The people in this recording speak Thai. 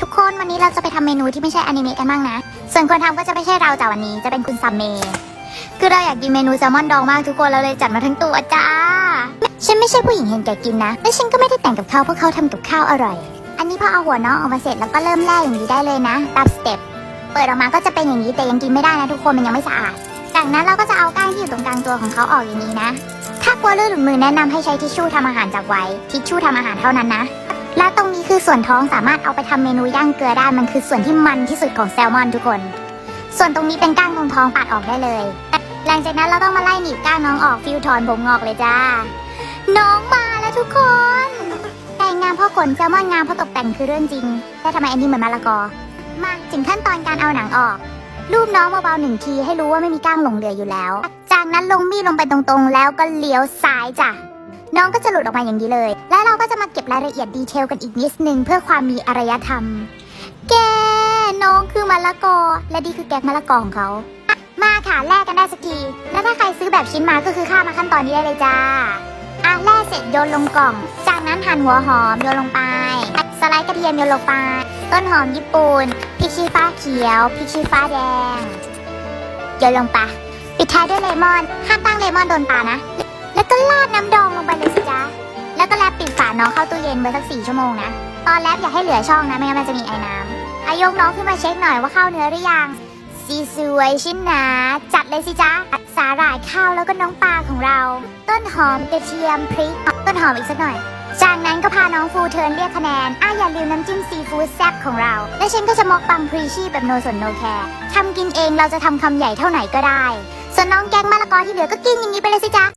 ทุกคนวันนี้เราจะไปทำเมนูที่ไม่ใช่อนิเมะกันบ้างนะ ส่วนคนทำก็จะไม่ใช่เราแต่วันนี้จะเป็นคุณซัมเมย์คือเราอยากกินเมนูแซลมอนดองมากทุกคนเราเลยจัดมาทั้งตัวจ้า ฉันไม่ใช่ผู้หญิงเห็นแก่กินนะ และฉันก็ไม่ได้แต่งกับเขาเพราะเขาทำกับข้าวอร่อย อันนี้พอเอาหัวน้องออกมาเสร็จแล้วก็เริ่มแล่อย่างนี้ได้เลยนะตามสเต็ป เปิดออกมาก็จะเป็นอย่างนี้แต่ยังกินไม่ได้นะทุกคนมันยังไม่สะอาด จากนั้นเราก็จะเอาก้างที่อยู่ตรงกลางตัวของเขาออกอย่างนี้นะ ถ้ากลัวเลือดหลุดมือแนะนำให้ใช้ทิชชู่ทำอาหารจากไว้ ทิชชู่ทำอาหารเท่านั้นนะ และตรงนี้คือส่วนท้องสามารถเอาไปทำเมนูย่างเกลือได้มันคือส่วนที่มันที่สุดของแซลมอนทุกคน ส่วนตรงนี้เป็นก้างตรงท้องปัดออกได้เลย หลังจากนั้นเราต้องมาไล่หนีบก้างน้องออกฟิวถอนผมงอกเลยจ้า น้องมาแล้วทุกคน แต่งงามพราะขนแซลมอนงามเพราะตกแต่งคือเรื่องจริงแต่ทำไมอันนี้เหมือนมะละกอ มาถึงขั้นตอนการเอาหนังออกรูปน้องเบาๆหนึ่งทีให้รู้ว่าไม่มีก้างหลงเหลืออยู่แล้ว จากนั้นลงมีดลงไปตรงๆ แล้วก็เลี้ยวซ้ายจ้ะ น้องก็จะหลุดออกมาอย่างนี้เลย แล้วเราก็จะมาเก็บรายละเอียดดีเทลกันอีกนิดนึงเพื่อความมีอารยธรรม แกน้องคือมะละกอ และดีคือแกงมะละกอของเขามาค่ะแลกกันได้สักที แล้วถ้าใครซื้อแบบชิ้นมาก็คือข้ามาขั้นตอนนี้ได้เลยจ้าอะแล่เสร็จโยนลงกล่อง จากนั้นหั่นหัวหอมโยนลงไป สไลด์กระเทียมโยนลงไป ต้นหอมญี่ปุ่นพริกชี้ฟ้าเขียวพริกชี้ฟ้าแดงโยนลงไปปิดท้ายด้วยเลมอนห้ามตั้งเลมอนโดนปลานะ แล้วก็ราดน้ำดองลง น้องเข้าตู้เย็นไว้สักสี่ชั่วโมงนะ ตอนแลบอย่าให้เหลือช่องนะไม่งั้นมันจะมีไอ้น้ำอายกน้องขึ้นมาเช็คหน่อยว่าเข้าเนื้อหรือยังสีสวยชิ้นหนาจัดเลยสิจ๊ะสาหร่ายข้าวแล้วก็น้องปลาของเรา ต้นหอมกระเทียมพริกต้นหอมอีกสักหน่อย จากนั้นก็พาน้องฟูเทิร์นเรียกคะแนนอะอย่าลืมน้ำจิ้มซีฟู้ดแซ่บของเรา และฉันก็จะมอกปังพรีชีแบบโนสนโนแคร์ทำกินเองเราจะทำคำใหญ่เท่าไหนก็ได้ ส่วนน้องแกงมะละกอที่เหลือก็กินอย่างนี้ไปเลยสิจ๊ะ